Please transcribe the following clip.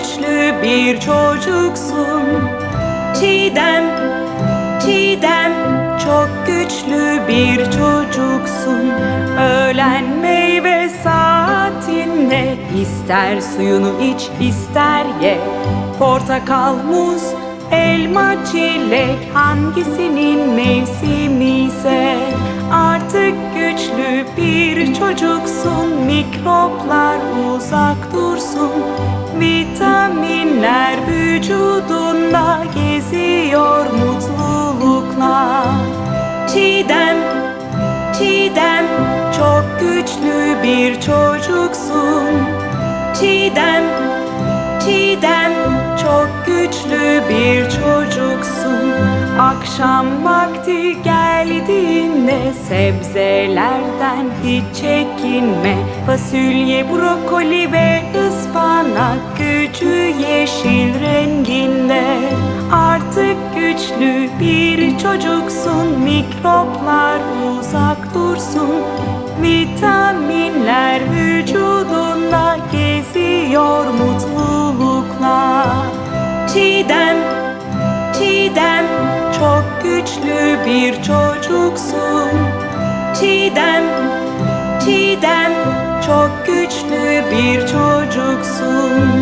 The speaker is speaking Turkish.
güçlü bir çocuksun. Çiğdem, Çiğdem çok güçlü bir çocuksun. Öğlen meyve saatinde ister suyunu iç ister ye. Portakal, muz, elma, çilek hangisinin mevsimi ise. Artık güçlü bir çocuksun Mikroplar uzak dursun vücudunda geziyor mutlulukla Çiğdem, Çiğdem çok güçlü bir çocuksun. Çiğdem, Çiğdem çok güçlü bir çocuksun. Akşam vakti geldiğinde sebzelerden hiç çekinme. Fasulye, brokoli ve ıspanak gücü yeşil renginde. Artık güçlü bir çocuksun mikroplar uzak dursun. Vitaminler vücudunda geziyor mutlulukla çok güçlü bir çocuksun. Çiğdem, Çiğdem çok güçlü bir çocuksun